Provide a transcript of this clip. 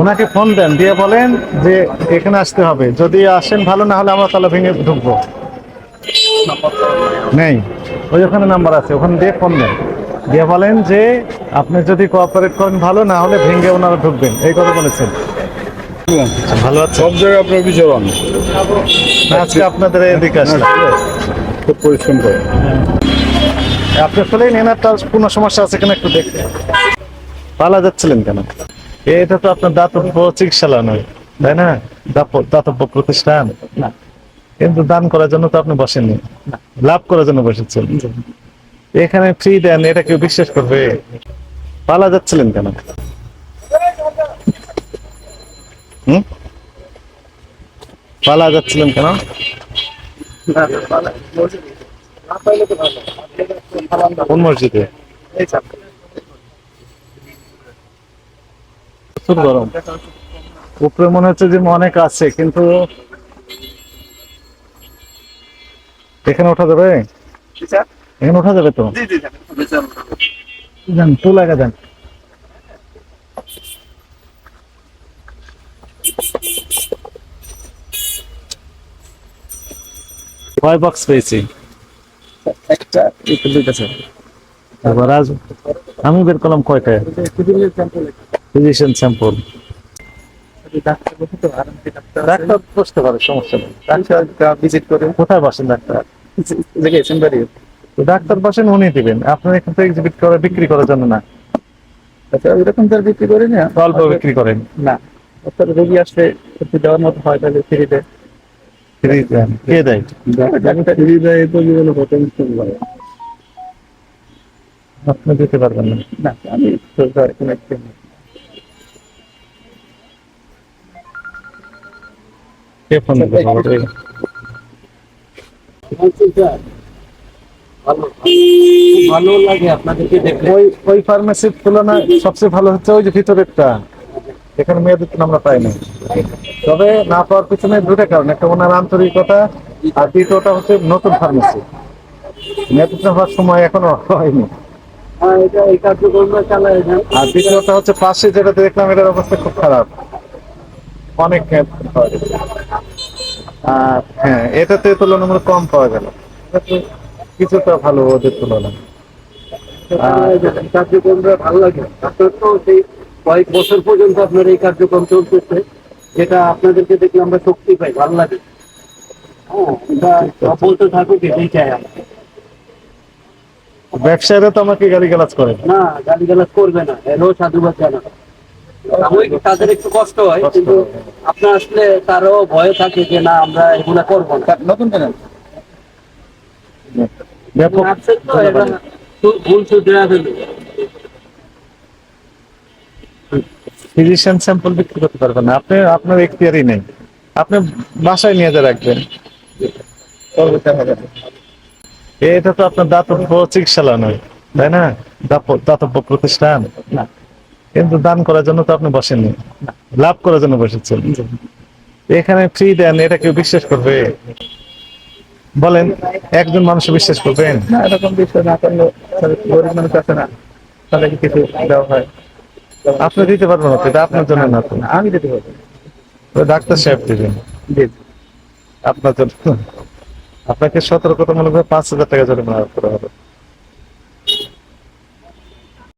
ওনাকে ফোন দেন দিয়ে বলেন যে এখানে আসতে হবে। যদি আসেন ভালো না হলে আমরা তাহলে ভেঙে ঢুকবো। নেই। ওই ওখানে নাম্বার আছে ওখানে দিয়ে ফোন দেন দিয়ে বলেন যে আপনি যদি কোঅপারেট করেন ভালো না হলে ভেঙে ওনারা ঢুকবেন। এই কথা বলেছেন। ভালো আছে সব জায়গায় আপনার বিচরণ। আজকে আপনাদের এদিকে আসলে খুব পরিশ্রম করে। আপনি আসলে নেনার তার কোনো সমস্যা আছে কিনা একটু দেখতে। পালা যাচ্ছিলেন কেন? এটা তো আপনার দাতব্য চিকিৎসালয় নয় তাই না? দাতব্য প্রতিষ্ঠান? কিন্তু দান করার জন্য তো আপনি বসেননি। লাভ করার জন্য বসেছেন। এখানে ফ্রি দেন এটা কেউ বিশ্বাস করবে? পালা যাচ্ছিলেন কেন? হুম? পালা যাচ্ছিলেন কেন? কোন মসজিদে? প্রচুর গরম। উপরে মনে হচ্ছে যে অনেক আছে কিন্তু এখানে ওঠা যাবে? এখানে ওঠা যাবে তো? যান তো লাগা যান। কয় বক্স পেয়েছি? একটা দুইটা স্যার। আজ আমি বের করলাম কয়টা ফিজিশিয়ান স্যাম্পল ডাক্তার বসতে পারে সমস্যা নেই। ডাক্তার ভিজিট করে কোথায় বসেন ডাক্তার? ডাক্তার বসেন উনি দিবেন। আপনার এখান থেকে এক্সিবিট করে বিক্রি করার জন্য না? আচ্ছা ওইরকম তো বিক্রি করি না। অল্প বিক্রি করেন। না ডাক্তার রোগী আসলে দেওয়ার মতো হয় তাহলে ফ্রি দেয়। ফ্রি দেন। কে দেয়? ডাক্তার ফ্রি দেয় তো জীবনে কত মুশকিল করে আপনি দিতে পারবেন না। না আমি সরকার কোনো একটা কে ফোন? ভালো লাগে আপনাদেরকে দেখলে ওই ওই ফার্মেসির তুলনায় সবচেয়ে ভালো হচ্ছে ওই যে ভিতরেরটা। এখানে মেয়েদের আমরা পাই না তবে না পাওয়ার পিছনে দুটো কারণ। একটা ওনার আন্তরিকতা আর দ্বিতীয়টা হচ্ছে নতুন ফার্মেসি নেতৃত্ব হওয়ার সময় এখনও হয়নি। হ্যাঁ, আর দ্বিতীয়টা হচ্ছে পাশে যেটা দেখলাম এটার অবস্থা খুব খারাপ। অনেক পাওয়া গেছে আর হ্যাঁ এটাতে তুলনামূলক কম পাওয়া গেল। কিছুটা ভালো ওদের তুলনায়। কার্যক্রমটা ভালো লাগে। আপনার তো সেই কয়েক বছর পর্যন্ত আপনার এই কার্যক্রম চলতেছে যেটা আপনাদেরকে দেখলে আমরা শক্তি পাই ভালো লাগে। হ্যাঁ বলতে থাকুক এটাই চাই ব্যবসায়ীরা তো আমাকে গালি গালাজ করে না। গালি গালাজ করবে না। এরও সাধুবাদ জানা তাদের একটু কষ্ট হয় কিন্তু আপনার আসলে তারও ভয় থাকে যে না আমরা এগুলা করব না। নতুন ভুল- শুধরে ফিজিশিয়ান স্যাম্পল বিক্রি করতে পারবেন না। আপনি আপনার এখতিয়ারই নেই। আপনি বাসায় নিয়ে যা রাখবেন। এটা তো আপনার দাতব্য চিকিৎসালয় নয় তাই না? দাতব্য প্রতিষ্ঠান? না। কিন্তু দান করার জন্য তো আপনি বসেননি। লাভ করার জন্য বসেছেন। এখানে ফ্রি দেন এটা কেউ বিশ্বাস করবে? বলেন একজন মানুষ বিশ্বাস করবেন? না এরকম বিষয় না করলে গরিব মানুষ আছে না তাহলে কিছু দেওয়া হয়। আপনি দিতে পারবেন না এটা আপনার জন্য না আমি দিতে পারব ডাক্তার সাহেব দিবেন। আপনার জন্য। আপনাকে সতর্কতামূলক পাঁচ হাজার টাকা জরিমানা করা হবে।